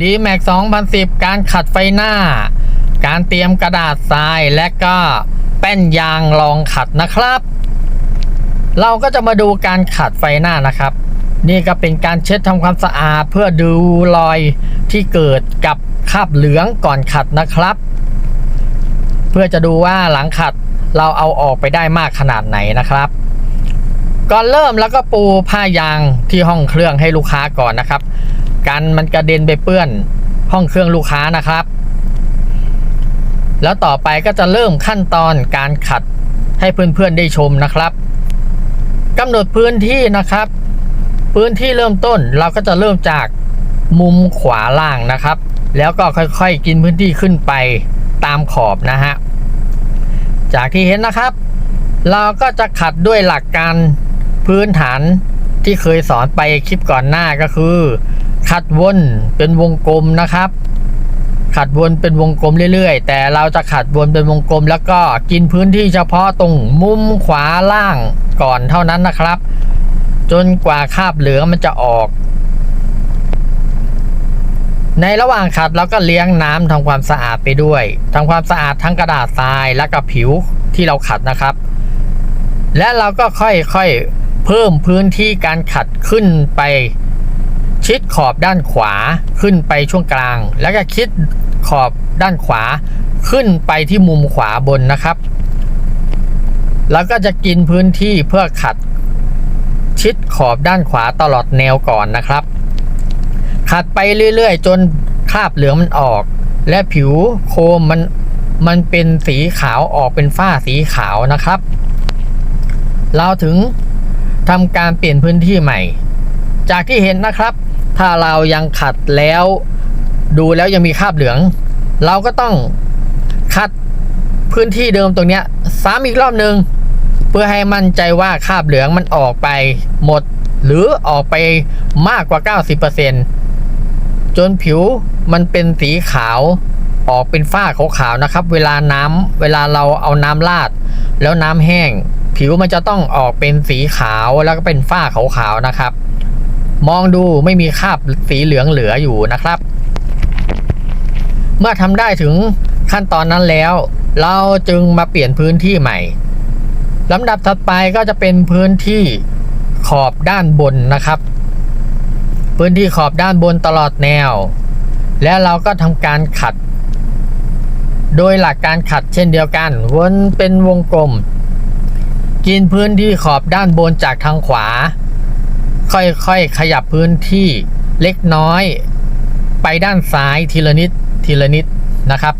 d m a x 2010การขัดไฟหน้า การเตรียมกระดาษทรายและก็แป้นยางรองขัดนะครับ เราก็จะมาดูการขัดไฟหน้านะครับ นี่ก็เป็นการเช็ดทำความสะอาดเพื่อดูรอยที่เกิดกับคราบเหลืองก่อนขัดนะครับ เพื่อจะดูว่าหลังขัดเราเอาออกไปได้มากขนาดไหนนะครับ ก่อนเริ่มแล้วก็ปูผ้ายางที่ห้องเครื่องให้ลูกค้าก่อนนะครับ กันมันกระเด็นไปเปื้อนห้องเครื่องลูกค้านะครับ แล้วต่อไปก็จะเริ่มขั้นตอนการขัดให้เพื่อนๆได้ชมนะครับกำหนดพื้นที่นะครับ พื้นที่เริ่มต้นเราก็จะเริ่มจากมุมขวาล่างนะครับ แล้วก็ค่อยๆกินพื้นที่ขึ้นไปตามขอบนะฮะจากที่เห็นนะครับ เราก็จะขัดด้วยหลักการพื้นฐานที่เคยสอนไปคลิปก่อนหน้าก็คือ ขัดวนเป็นวงกลมนะครับ ขัดวนเป็นวงกลมเรื่อยๆ แต่เราจะขัดวนเป็นวงกลม แล้วก็กินพื้นที่เฉพาะตรงมุมขวาล่างก่อนเท่านั้นนะครับ จนกว่าคาบเหลืองมันจะออก ในระหว่างขัดเราก็เลี้ยงน้ำทำความสะอาดไปด้วยทำความสะอาดทั้งกระดาษทรายและก็ผิวที่เราขัดนะครับ และเราก็ค่อยๆเพิ่มพื้นที่การขัดขึ้นไป ชิดขอบด้านขวาขึ้นไปช่วงกลาง แล้วก็คิดขอบด้านขวาขึ้นไปที่มุมขวาบนนะครับ แล้วก็จะกินพื้นที่เพื่อขัดชิดขอบด้านขวาตลอดแนวก่อนนะครับ ขัดไปเรื่อยๆ จนคราบเหลืองมันออก และผิวโคมมันมันเป็นสีขาวออกเป็นฝ้าสีขาวนะครับ เราถึงทำการเปลี่ยนพื้นที่ใหม่ จากที่เห็นนะครับ ถ้าเรายังขัดแล้ว ดูแล้วยังมีคราบเหลือง เราก็ต้องขัดพื้นที่เดิมตรงเนี้ยซ้ำอีกรอบหนึ่งเพื่อให้มั่นใจว่าคราบเหลืองมันออกไปหมด หรือออกไปมากกว่า 90%จนผิวมันเป็นสีขาวออกเป็นฝ้าขาวๆนะครับ เวลาน้ำเวลาเราเอาน้ำราด แล้วน้ำแห้ง ผิวมันจะต้องออกเป็นสีขาวแล้วก็เป็นฝ้าขาวๆนะครับ มองดูไม่มีคราบสีเหลืองเหลืออยู่นะครับ เมื่อทำได้ถึงขั้นตอนนั้นแล้ว เราจึงมาเปลี่ยนพื้นที่ใหม่ลำดับถัดไปก็จะเป็นพื้นที่ขอบด้านบนนะครับ พื้นที่ขอบด้านบนตลอดแนว และเราก็ทำการขัด โดยหลักการขัดเช่นเดียวกันวนเป็นวงกลม กินพื้นที่ขอบด้านบนจากทางขวา ค่อยๆ ขยับพื้นที่เล็กน้อย ไปด้านซ้ายทีละนิดทีละนิดนะครับ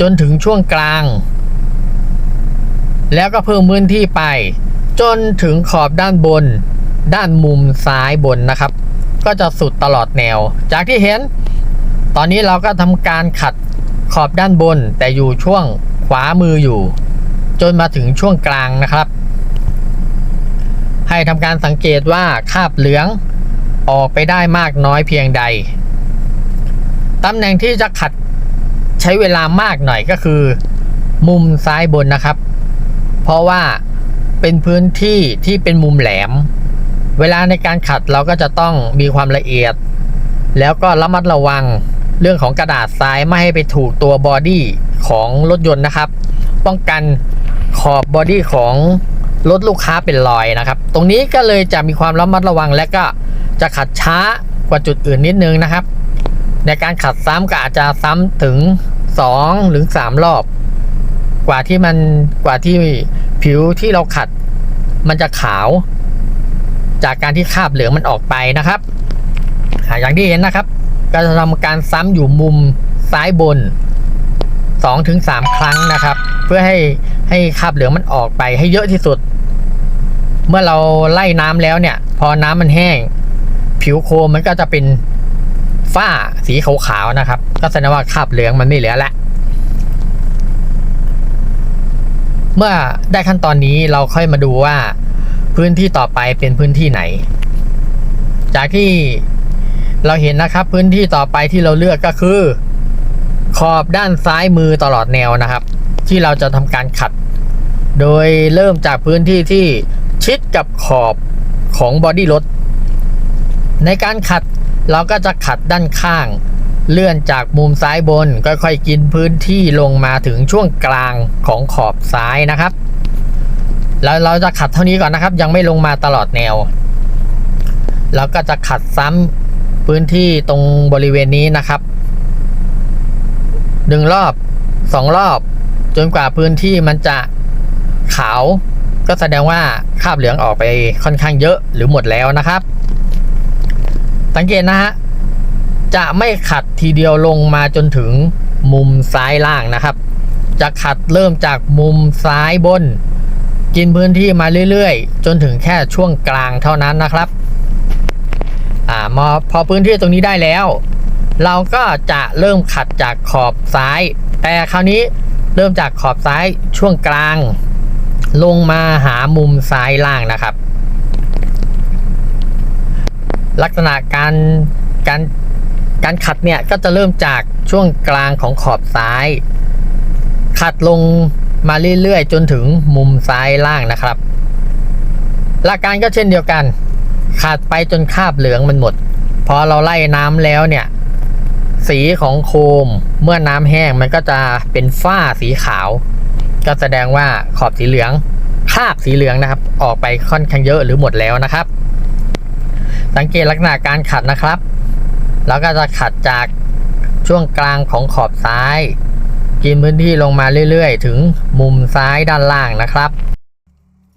จนถึงช่วงกลาง แล้วก็เพิ่มพื้นที่ไป จนถึงขอบด้านบน ด้านมุมซ้ายบนนะครับ ก็จะสุดตลอดแนว จากที่เห็น ตอนนี้เราก็ทำการขัดขอบด้านบน แต่อยู่ช่วงขวามืออยู่ จนมาถึงช่วงกลางนะครับ ให้ทำการสังเกตว่าคาบเหลืองออกไปได้มากน้อยเพียงใด ตำแหน่งที่จะขัดใช้เวลามากหน่อยก็คือ มุมซ้ายบนนะครับ เพราะว่าเป็นพื้นที่ที่เป็นมุมแหลม เวลาในการขัดเราก็จะต้องมีความละเอียด แล้วก็ระมัดระวังเรื่องของกระดาษทรายไม่ให้ไปถูกตัวบอดี้ของรถยนต์นะครับ ป้องกันขอบบอดี้ของ รถลูกค้าเป็นรอยนะครับ ตรงนี้ก็เลยจะมีความระมัดระวังและก็จะขัดช้ากว่าจุดอื่นนิดนึงนะครับ ในการขัดซ้ำก็อาจจะซ้ำถึง2หรือ3รอบ กว่าที่มันกว่าที่ผิวที่เราขัด มันจะขาว จากการที่คราบเหลืองมันออกไปนะครับอย่างที่เห็นนะครับ ก็จะทำการซ้ำอยู่มุมซ้ายบน2-3 ครั้งนะครับ เพื่อให้ให้คราบเหลืองมันออกไปให้เยอะที่สุด เมื่อเราไล่น้ำแล้วเนี่ย พอน้ำมันแห้ง ผิวโคมมันก็จะเป็นฝ้าสีขาวๆนะครับ ก็แสดงว่าคราบเหลืองมันไม่เหลือแล้วเมื่อได้ขั้นตอนนี้เราค่อยมาดูว่าพื้นที่ต่อไปเป็นพื้นที่ไหน จากที่เราเห็นนะครับพื้นที่ต่อไปที่เราเลือกก็คือ ขอบด้านซ้ายมือตลอดแนวนะครับ ที่เราจะทำการขัด โดยเริ่มจากพื้นที่ที่ ชิดกับขอบของบอดี้รถ ในการขัดเราก็จะขัดด้านข้าง เลื่อนจากมุมซ้ายบนค่อยๆกินพื้นที่ลงมาถึงช่วงกลางของขอบซ้ายนะครับ แล้วเราจะขัดเท่านี้ก่อนนะครับ ยังไม่ลงมาตลอดแนวแล้วก็จะขัดซ้ำพื้นที่ตรงบริเวณนี้นะครับหนึ่งรอบสองรอบ จนกว่าพื้นที่มันจะขาว ก็แสดงว่าคราบเหลืองออกไปค่อนข้างเยอะหรือหมดแล้วนะครับ สังเกตนะฮะจะไม่ขัดทีเดียวลงมาจนถึงมุมซ้ายล่างนะครับ จะขัดเริ่มจากมุมซ้ายบน กินพื้นที่มาเรื่อยๆ จนถึงแค่ช่วงกลางเท่านั้นนะครับอ่ามอพอพื้นที่ตรงนี้ได้แล้ว เราก็จะเริ่มขัดจากขอบซ้าย แต่คราวนี้เริ่มจากขอบซ้ายช่วงกลาง ลงมาหามุมซ้ายล่างนะครับ ลักษณะการการการขัดเนี่ยก็จะเริ่มจากช่วงกลางของขอบซ้าย ขัดลงมาเรื่อยๆ จนถึงมุมซ้ายล่างนะครับ หลักการก็เช่นเดียวกัน ขัดไปจนคาบเหลืองมันหมด พอเราไล่น้ำแล้วเนี่ย สีของโคมเมื่อน้ำแห้งมันก็จะเป็นฝ้าสีขาว ก็แสดงว่าขอบสีเหลืองคราบสีเหลืองนะครับ ออกไปค่อนข้างเยอะหรือหมดแล้วนะครับ สังเกตลักษณะการขัดนะครับ แล้วก็จะขัดจากช่วงกลางของขอบซ้าย กินพื้นที่ลงมาเรื่อยๆ ถึงมุมซ้ายด้านล่างนะครับ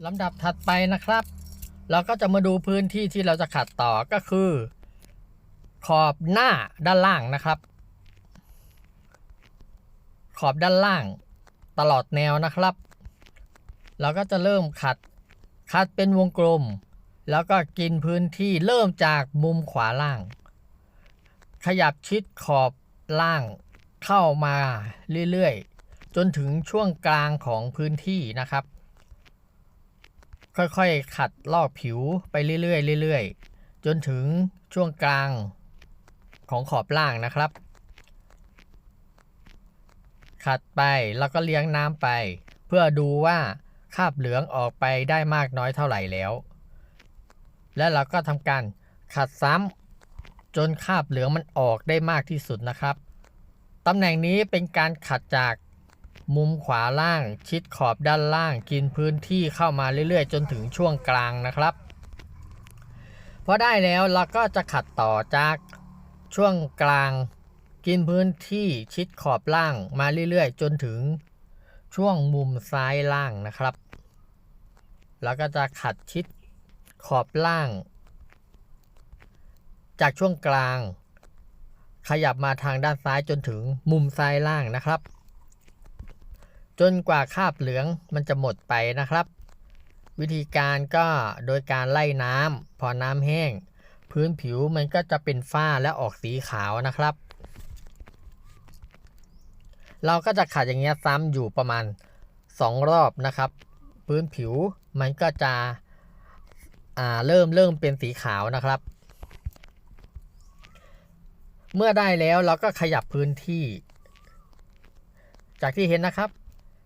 ลำดับถัดไปนะครับ เราก็จะมาดูพื้นที่ที่เราจะขัดต่อก็คือ ขอบหน้าด้านล่างนะครับ ขอบด้านล่าง ตลอดแนวนะครับ เราก็จะเริ่มขัดขัดเป็นวงกลม แล้วก็กินพื้นที่เริ่มจากมุมขวาล่าง ขยับชิดขอบล่างเข้ามาเรื่อยๆ จนถึงช่วงกลางของพื้นที่นะครับ ค่อยๆ ขัดลอกผิวไปเรื่อยๆเรื่อยๆ จนถึงช่วงกลางของขอบล่างนะครับ ขัดไปแล้วก็เลี้ยงน้ำไป เพื่อดูว่าคาบเหลืองออกไปได้มากน้อยเท่าไหร่แล้ว และเราก็ทำการขัดซ้ำจนคาบเหลืองมันออกได้มากที่สุดนะครับตำแหน่งนี้เป็นการขัดจากมุมขวาล่างชิดขอบด้านล่างกินพื้นที่เข้ามาเรื่อยๆ จนถึงช่วงกลางนะครับพอได้แล้วเราก็จะขัดต่อจากช่วงกลาง กินพื้นที่ชิดขอบล่างมาเรื่อยๆ จนถึงช่วงมุมซ้ายล่างนะครับ แล้วก็จะขัดชิดขอบล่าง จากช่วงกลาง ขยับมาทางด้านซ้ายจนถึงมุมซ้ายล่างนะครับ จนกว่าคาบเหลืองมันจะหมดไปนะครับ วิธีการก็โดยการไล่น้ำพอน้ำแห้ง พื้นผิวมันก็จะเป็นฝ้าและออกสีขาวนะครับ เราก็จะขัดอย่างเงี้ยซ้ำอยู่ประมาณ 2 รอบนะครับ พื้นผิวมันก็จะอ่าเริ่มเริ่มเป็นสีขาวนะครับ เมื่อได้แล้วเราก็ขยับพื้นที่ จากที่เห็นนะครับ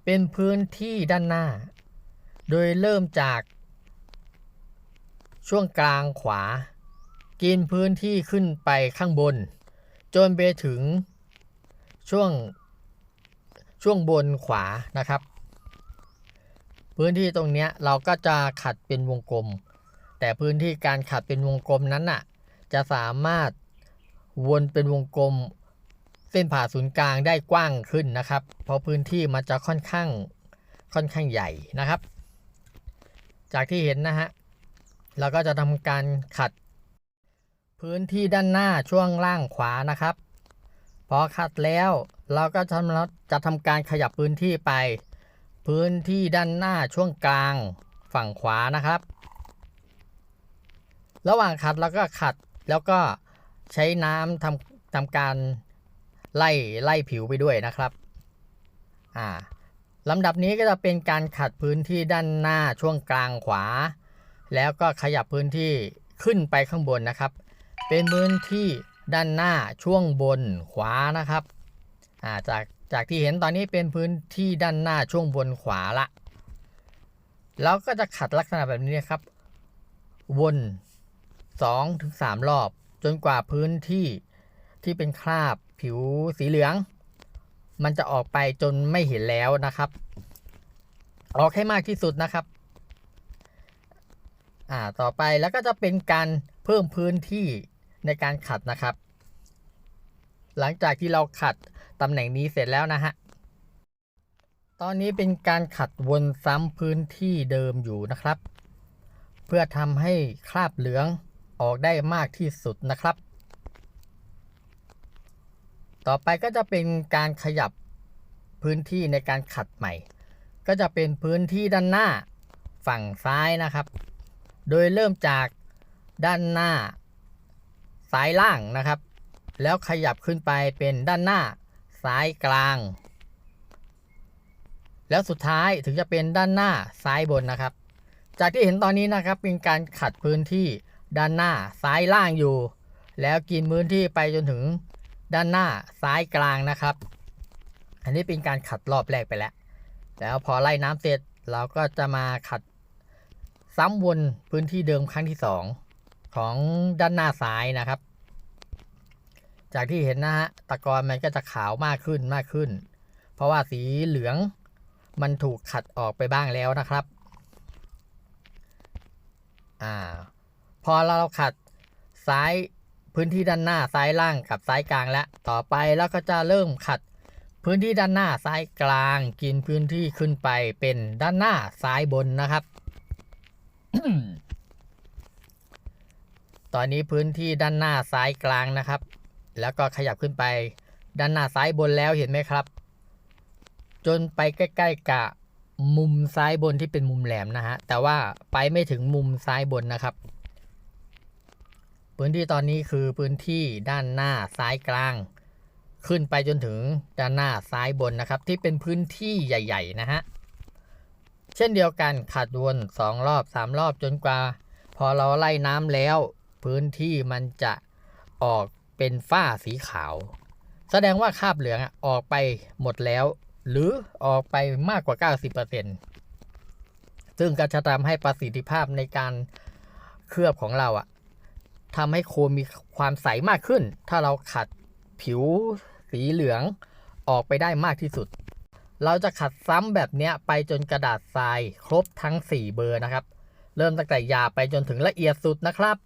เป็นพื้นที่ด้านหน้า โดยเริ่มจาก ช่วงกลางขวา กินพื้นที่ขึ้นไปข้างบน จนไปถึงช่วง ช่วงบนขวานะครับ พื้นที่ตรงนี้เราก็จะขัดเป็นวงกลม แต่พื้นที่การขัดเป็นวงกลมนั้นน่ะจะสามารถวนเป็นวงกลมเส้นผ่าศูนย์กลางได้กว้างขึ้นนะครับ เพราะพื้นที่มันจะค่อนข้างค่อนข้างใหญ่นะครับ จากที่เห็นนะฮะเราก็จะทำการขัด พื้นที่ด้านหน้าช่วงล่างขวานะครับ พอขัดแล้วเราก็ทำจะทำการขยับพื้นที่ไป พื้นที่ด้านหน้าช่วงกลางฝั่งขวานะครับ ระหว่างขัดเราก็ขัดแล้วก็ใช้น้ำทำทำการไล่ไล่ผิวไปด้วยนะครับอ่าลำดับนี้ก็จะเป็นการขัดพื้นที่ด้านหน้าช่วงกลางขวา แล้วก็ขยับพื้นที่ขึ้นไปข้างบนนะครับ เป็นพื้นที่ ด้านหน้าช่วงบนขวานะครับาจากจากที่เห็นตอนนี้เป็นพื้นที่ด้านหน้าช่วงบนขวาละแล้วก็จะขัดลักษณะแบบนี้นะครับ วน2-3รอบ จนกว่าพื้นที่ที่เป็นคราบผิวสีเหลือง มันจะออกไปจนไม่เห็นแล้วนะครับ ออกให้มากที่สุดนะครับอ่าต่อไปแล้วก็จะเป็นการเพิ่มพื้นที่ ในการขัดนะครับ หลังจากที่เราขัดตำแหน่งนี้เสร็จแล้วนะฮะตอนนี้เป็นการขัดวนซ้ำพื้นที่เดิมอยู่นะครับ เพื่อทำให้คราบเหลืองออกได้มากที่สุดนะครับ ต่อไปก็จะเป็นการขยับพื้นที่ในการขัดใหม่ ก็จะเป็นพื้นที่ด้านหน้าฝั่งซ้ายนะครับ โดยเริ่มจากด้านหน้า ซ้ายล่างนะครับ แล้วขยับขึ้นไปเป็นด้านหน้า ซ้ายกลาง แล้วสุดท้ายถึงจะเป็นด้านหน้าซ้ายบนนะครับ จากที่เห็นตอนนี้นะครับเป็นการขัดพื้นที่ด้านหน้าซ้ายล่างอยู่ แล้วกินพื้นที่ไปจนถึงด้านหน้าซ้ายกลางนะครับ อันนี้เป็นการขัดรอบแรกไปแล้ว แล้วพอไล่น้ำเสร็จเราก็จะมาขัดซ้ำวนพื้นที่เดิมครั้งที่สอง ของด้านหน้าซ้ายนะครับ จากที่เห็นนะฮะตะกอนมันก็จะขาวมากขึ้นมากขึ้น เพราะว่าสีเหลืองมันถูกขัดออกไปบ้างแล้วนะครับอ่าพอเราขัดซ้ายพื้นที่ด้านหน้าซ้ายล่างกับซ้ายกลางแล้วต่อไปแล้วก็จะเริ่มขัดพื้นที่ด้านหน้าซ้ายกลางกินพื้นที่ขึ้นไปเป็นด้านหน้าซ้ายบนนะครับ ตอนนี้พื้นที่ด้านหน้าซ้ายกลางนะครับ แล้วก็ขยับขึ้นไปด้านหน้าซ้ายบนแล้วเห็นไหมครับ จนไปใกล้ ๆกับมุมซ้ายบนที่เป็นมุมแหลมนะฮะ แต่ว่าไปไม่ถึงมุมซ้ายบนนะครับ พื้นที่ตอนนี้คือพื้นที่ด้านหน้าซ้ายกลาง ขึ้นไปจนถึงด้านหน้าซ้ายบนนะครับ ที่เป็นพื้นที่ใหญ่ ๆ นะฮะ เช่นเดียวกันขัดวนสองรอบสามรอบจนกว่า พอเราไล่น้ำแล้ว พื้นที่มันจะออกเป็นฝ้าสีขาว แสดงว่าคราบเหลืองออกไปหมดแล้ว หรือออกไปมากกว่า 90%ซึ่งก็จะทำให้ประสิทธิภาพในการเคลือบของเราอะทำให้โคมมีความใสมากขึ้น ถ้าเราขัดผิวสีเหลืองออกไปได้มากที่สุด เราจะขัดซ้ำแบบนี้ไปจนกระดาษทรายครบทั้ง 4 เบอร์นะครับ เริ่มตั้งแต่หยาบไปจนถึงละเอียดสุดนะครับ